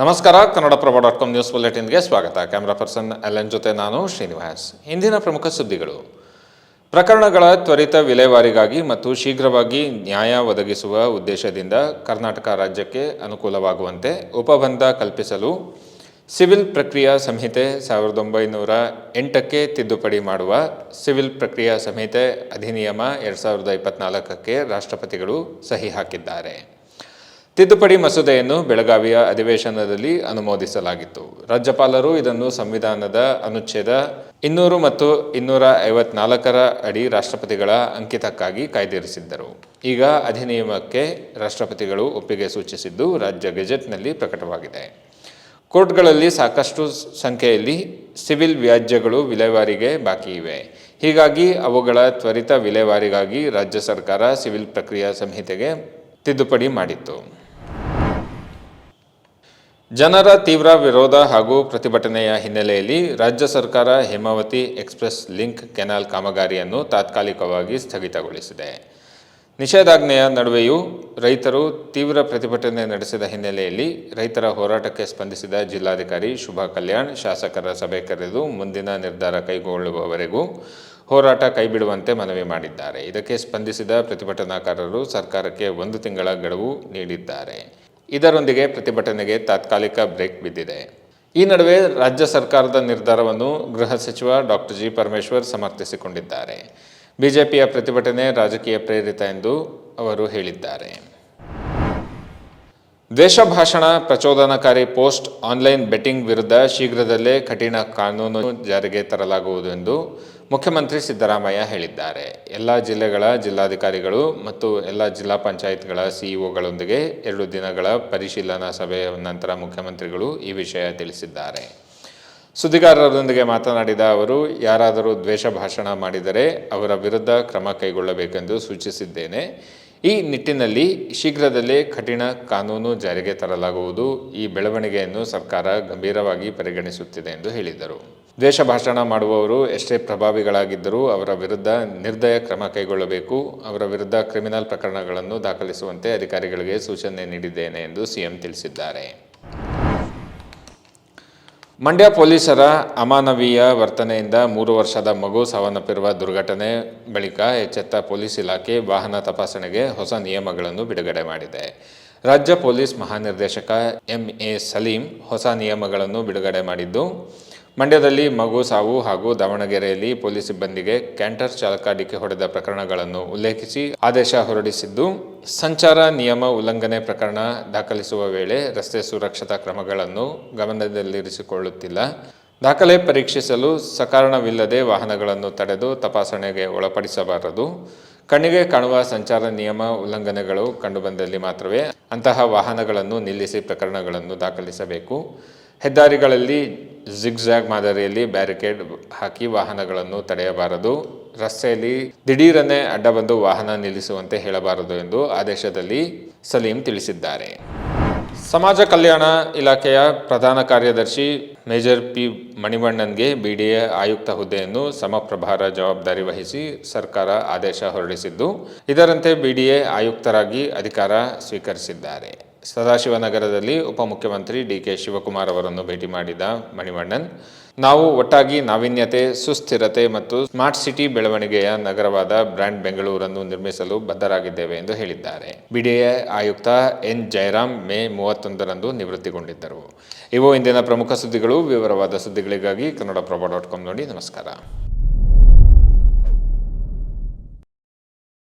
ನಮಸ್ಕಾರ, Kannadaprabha dot com news ಬುಲೆಟಿನ್ಗೆ ಸ್ವಾಗತ. ಕ್ಯಾಮ್ರಾ ಪರ್ಸನ್ ಎಲ್ ಜೊತೆ ನಾನು ಶ್ರೀನಿವಾಸ್. ಇಂದಿನ ಪ್ರಮುಖ ಸುದ್ದಿಗಳು. ಪ್ರಕರಣಗಳ ತ್ವರಿತ ವಿಲೇವಾರಿಗಾಗಿ ಮತ್ತು ಶೀಘ್ರವಾಗಿ ನ್ಯಾಯ ಒದಗಿಸುವ ಉದ್ದೇಶದಿಂದ ಕರ್ನಾಟಕ ರಾಜ್ಯಕ್ಕೆ ಅನುಕೂಲವಾಗುವಂತೆ ಉಪಬಂಧ ಕಲ್ಪಿಸಲು ಸಿವಿಲ್ ಪ್ರಕ್ರಿಯಾ ಸಂಹಿತೆ ಸಾವಿರದ ಒಂಬೈನೂರ ಎಂಟಕ್ಕೆ ತಿದ್ದುಪಡಿ ಮಾಡುವ ಸಿವಿಲ್ ಪ್ರಕ್ರಿಯಾ ಸಂಹಿತೆ ಅಧಿನಿಯಮ ಎರಡು ಸಾವಿರದ ಇಪ್ಪತ್ನಾಲ್ಕಕ್ಕೆ ರಾಷ್ಟ್ರಪತಿಗಳು ಸಹಿ ಹಾಕಿದ್ದಾರೆ. ತಿದ್ದುಪಡಿ ಮಸೂದೆಯನ್ನು ಬೆಳಗಾವಿಯ ಅಧಿವೇಶನದಲ್ಲಿ ಅನುಮೋದಿಸಲಾಗಿತ್ತು. ರಾಜ್ಯಪಾಲರು ಇದನ್ನು ಸಂವಿಧಾನದ ಅನುಚ್ಛೇದ ಇನ್ನೂರು ಮತ್ತು ಇನ್ನೂರ ಐವತ್ನಾಲ್ಕರ ಅಡಿ ರಾಷ್ಟ್ರಪತಿಗಳ ಅಂಕಿತಕ್ಕಾಗಿ ಕಾಯ್ದಿರಿಸಿದ್ದರು. ಈಗ ಅಧಿನಿಯಮಕ್ಕೆ ರಾಷ್ಟ್ರಪತಿಗಳು ಒಪ್ಪಿಗೆ ಸೂಚಿಸಿದ್ದು ರಾಜ್ಯ ಗೆಜೆಟ್ನಲ್ಲಿ ಪ್ರಕಟವಾಗಿದೆ. ಕೋರ್ಟ್ಗಳಲ್ಲಿ ಸಾಕಷ್ಟು ಸಂಖ್ಯೆಯಲ್ಲಿ ಸಿವಿಲ್ ವ್ಯಾಜ್ಯಗಳು ವಿಲೇವಾರಿಗೆ ಬಾಕಿ ಇವೆ. ಹೀಗಾಗಿ ಅವುಗಳ ತ್ವರಿತ ವಿಲೇವಾರಿಗಾಗಿ ರಾಜ್ಯ ಸರ್ಕಾರ ಸಿವಿಲ್ ಪ್ರಕ್ರಿಯಾ ಸಂಹಿತೆಗೆ ತಿದ್ದುಪಡಿ ಮಾಡಿತ್ತು. ಜನರ ತೀವ್ರ ವಿರೋಧ ಹಾಗೂ ಪ್ರತಿಭಟನೆಯ ಹಿನ್ನೆಲೆಯಲ್ಲಿ ರಾಜ್ಯ ಸರ್ಕಾರ ಹೇಮಾವತಿ ಎಕ್ಸ್ಪ್ರೆಸ್ ಲಿಂಕ್ ಕೆನಾಲ್ ಕಾಮಗಾರಿಯನ್ನು ತಾತ್ಕಾಲಿಕವಾಗಿ ಸ್ಥಗಿತಗೊಳಿಸಿದೆ. ನಿಷೇಧಾಜ್ಞೆಯ ನಡುವೆಯೂ ರೈತರು ತೀವ್ರ ಪ್ರತಿಭಟನೆ ನಡೆಸಿದ ಹಿನ್ನೆಲೆಯಲ್ಲಿ ರೈತರ ಹೋರಾಟಕ್ಕೆ ಸ್ಪಂದಿಸಿದ ಜಿಲ್ಲಾಧಿಕಾರಿ ಶುಭಾ ಕಲ್ಯಾಣ್, ಶಾಸಕರ ಸಭೆ ಕರೆದು ಮುಂದಿನ ನಿರ್ಧಾರ ಕೈಗೊಳ್ಳುವವರೆಗೂ ಹೋರಾಟ ಕೈಬಿಡುವಂತೆ ಮನವಿ ಮಾಡಿದ್ದಾರೆ. ಇದಕ್ಕೆ ಸ್ಪಂದಿಸಿದ ಪ್ರತಿಭಟನಾಕಾರರು ಸರ್ಕಾರಕ್ಕೆ ಒಂದು ತಿಂಗಳ ಗಡುವು ನೀಡಿದ್ದಾರೆ. ಇದರೊಂದಿಗೆ ಪ್ರತಿಭಟನೆಗೆ ತಾತ್ಕಾಲಿಕ ಬ್ರೇಕ್ ಬಿದ್ದಿದೆ. ಈ ನಡುವೆ ರಾಜ್ಯ ಸರ್ಕಾರದ ನಿರ್ಧಾರವನ್ನು ಗೃಹ ಸಚಿವ ಡಾಕ್ಟರ್ ಜಿ. ಪರಮೇಶ್ವರ್ ಸಮರ್ಥಿಸಿಕೊಂಡಿದ್ದಾರೆ. ಬಿಜೆಪಿಯ ಪ್ರತಿಭಟನೆ ರಾಜಕೀಯ ಪ್ರೇರಿತ ಎಂದು ಅವರು ಹೇಳಿದ್ದಾರೆ. ದ್ವೇಷ ಭಾಷಣ ಪ್ರಚೋದನಕಾರಿ ಪೋಸ್ಟ್ ಆನ್ಲೈನ್ ಬೆಟ್ಟಿಂಗ್ ವಿರುದ್ಧ ಶೀಘ್ರದಲ್ಲೇ ಕಠಿಣ ಕಾನೂನು ಜಾರಿಗೆ ತರಲಾಗುವುದು ಎಂದು ಮುಖ್ಯಮಂತ್ರಿ ಸಿದ್ದರಾಮಯ್ಯ ಹೇಳಿದ್ದಾರೆ. ಎಲ್ಲ ಜಿಲ್ಲೆಗಳ ಜಿಲ್ಲಾಧಿಕಾರಿಗಳು ಮತ್ತು ಎಲ್ಲ ಜಿಲ್ಲಾ ಪಂಚಾಯತ್ಗಳ ಸಿಇಒಗಳೊಂದಿಗೆ ಎರಡು ದಿನಗಳ ಪರಿಶೀಲನಾ ಸಭೆಯ ನಂತರ ಮುಖ್ಯಮಂತ್ರಿಗಳು ಈ ವಿಷಯ ತಿಳಿಸಿದ್ದಾರೆ. ಸುದ್ದಿಗಾರರೊಂದಿಗೆ ಮಾತನಾಡಿದ ಅವರು, ಯಾರಾದರೂ ದ್ವೇಷ ಭಾಷಣ ಮಾಡಿದರೆ ಅವರ ವಿರುದ್ಧ ಕ್ರಮ ಕೈಗೊಳ್ಳಬೇಕೆಂದು ಸೂಚಿಸಿದ್ದೇನೆ. ಈ ನಿಟ್ಟಿನಲ್ಲಿ ಶೀಘ್ರದಲ್ಲೇ ಕಠಿಣ ಕಾನೂನು ಜಾರಿಗೆ ತರಲಾಗುವುದು. ಈ ಬೆಳವಣಿಗೆಯನ್ನು ಸರ್ಕಾರ ಗಂಭೀರವಾಗಿ ಪರಿಗಣಿಸುತ್ತಿದೆ ಎಂದು ಹೇಳಿದರು. ದ್ವೇಷ ಭಾಷಣ ಮಾಡುವವರು ಎಷ್ಟೇ ಪ್ರಭಾವಿಗಳಾಗಿದ್ದರೂ ಅವರ ವಿರುದ್ಧ ನಿರ್ದಯ ಕ್ರಮ ಕೈಗೊಳ್ಳಬೇಕು. ಅವರ ವಿರುದ್ಧ ಕ್ರಿಮಿನಲ್ ಪ್ರಕರಣಗಳನ್ನು ದಾಖಲಿಸುವಂತೆ ಅಧಿಕಾರಿಗಳಿಗೆ ಸೂಚನೆ ನೀಡಿದ್ದೇನೆ ಎಂದು ಸಿಎಂ ತಿಳಿಸಿದ್ದಾರೆ. ಮಂಡ್ಯ ಪೊಲೀಸರ ಅಮಾನವೀಯ ವರ್ತನೆಯಿಂದ ಮೂರು ವರ್ಷದ ಮಗು ಸಾವನ್ನಪ್ಪಿರುವ ದುರ್ಘಟನೆ ಬಳಿಕ ಎಚ್ಚೆತ್ತ ಪೊಲೀಸ್ ಇಲಾಖೆ ವಾಹನ ತಪಾಸಣೆಗೆ ಹೊಸ ನಿಯಮಗಳನ್ನು ಬಿಡುಗಡೆ ಮಾಡಿದೆ. ರಾಜ್ಯ ಪೊಲೀಸ್ ಮಹಾನಿರ್ದೇಶಕ ಎಂ ಎ ಸಲೀಂ ಹೊಸ ನಿಯಮಗಳನ್ನು ಬಿಡುಗಡೆ ಮಾಡಿದ್ದು ಮಂಡ್ಯದಲ್ಲಿ ಮಗು, ಸಾವು ಹಾಗೂ ದಾವಣಗೆರೆಯಲ್ಲಿ ಪೊಲೀಸ್ ಸಿಬ್ಬಂದಿಗೆ ಕ್ಯಾಂಟರ್ ಚಾಲಕ ಡಿಕ್ಕಿ ಹೊಡೆದ ಪ್ರಕರಣಗಳನ್ನು ಉಲ್ಲೇಖಿಸಿ ಆದೇಶ ಹೊರಡಿಸಿದ್ದು, ಸಂಚಾರ ನಿಯಮ ಉಲ್ಲಂಘನೆ ಪ್ರಕರಣ ದಾಖಲಿಸುವ ವೇಳೆ ರಸ್ತೆ ಸುರಕ್ಷತಾ ಕ್ರಮಗಳನ್ನು ಗಮನದಲ್ಲಿರಿಸಿಕೊಳ್ಳುತ್ತಿಲ್ಲ. ದಾಖಲೆ ಪರೀಕ್ಷಿಸಲು ಸಕಾರಣವಿಲ್ಲದೆ ವಾಹನಗಳನ್ನು ತಡೆದು ತಪಾಸಣೆಗೆ ಒಳಪಡಿಸಬಾರದು. ಕಣ್ಣಿಗೆ ಕಾಣುವ ಸಂಚಾರ ನಿಯಮ ಉಲ್ಲಂಘನೆಗಳು ಕಂಡುಬಂದಲ್ಲಿ ಮಾತ್ರವೇ ಅಂತಹ ವಾಹನಗಳನ್ನು ನಿಲ್ಲಿಸಿ ಪ್ರಕರಣಗಳನ್ನು ದಾಖಲಿಸಬೇಕು. ಹೆದ್ದಾರಿಗಳಲ್ಲಿ ಜಿಗ್ಜಾಗ್ ಮಾದರಿಯಲ್ಲಿ ಬ್ಯಾರಿಕೇಡ್ ಹಾಕಿ ವಾಹನಗಳನ್ನು ತಡೆಯಬಾರದು. ರಸ್ತೆಯಲ್ಲಿ ದಿಢೀರನೆ ಅಡ್ಡ ಬಂದು ವಾಹನ ನಿಲ್ಲಿಸುವಂತೆ ಹೇಳಬಾರದು ಎಂದು ಆದೇಶದಲ್ಲಿ ಸಲೀಂ ತಿಳಿಸಿದ್ದಾರೆ. ಸಮಾಜ ಕಲ್ಯಾಣ ಇಲಾಖೆಯ ಪ್ರಧಾನ ಕಾರ್ಯದರ್ಶಿ ಮೇಜರ್ ಪಿ ಮಣಿವಣ್ಣನ್ಗೆ ಬಿಡಿಎ ಆಯುಕ್ತ ಹುದ್ದೆಯನ್ನು ಸಮಪ್ರಭಾರ ಜವಾಬ್ದಾರಿ ವಹಿಸಿ ಸರ್ಕಾರ ಆದೇಶ ಹೊರಡಿಸಿದ್ದು, ಇದರಂತೆ ಬಿಡಿಎ ಆಯುಕ್ತರಾಗಿ ಅಧಿಕಾರ ಸ್ವೀಕರಿಸಿದ್ದಾರೆ. ಸದಾಶಿವನಗರದಲ್ಲಿ ಉಪಮುಖ್ಯಮಂತ್ರಿ ಡಿ ಕೆ ಶಿವಕುಮಾರ್ ಅವರನ್ನು ಭೇಟಿ ಮಾಡಿದ ಮಣಿವಣ್ಣನ್ ನಾವು ಒಟ್ಟಾಗಿ ನಾವೀನ್ಯತೆ, ಸುಸ್ಥಿರತೆ ಮತ್ತು ಸ್ಮಾರ್ಟ್ ಸಿಟಿ ಬೆಳವಣಿಗೆಯ ನಗರವಾದ ಬ್ರ್ಯಾಂಡ್ ಬೆಂಗಳೂರನ್ನು ನಿರ್ಮಿಸಲು ಬದ್ಧರಾಗಿದ್ದೇವೆ ಎಂದು ಹೇಳಿದ್ದಾರೆ. ಬಿಡಿಎ ಆಯುಕ್ತ ಎನ್. ಜಯರಾಮ್ ಮೇ ಮೂವತ್ತೊಂದರಂದು ನಿವೃತ್ತಿಗೊಂಡಿದ್ದರು. ಇವು ಇಂದಿನ ಪ್ರಮುಖ ಸುದ್ದಿಗಳು. ವಿವರವಾದ ಸುದ್ದಿಗಳಿಗಾಗಿ ಕನ್ನಡಪ್ರಭ ಡಾಟ್ ಕಾಮ್ ನೋಡಿ ನಮಸ್ಕಾರ.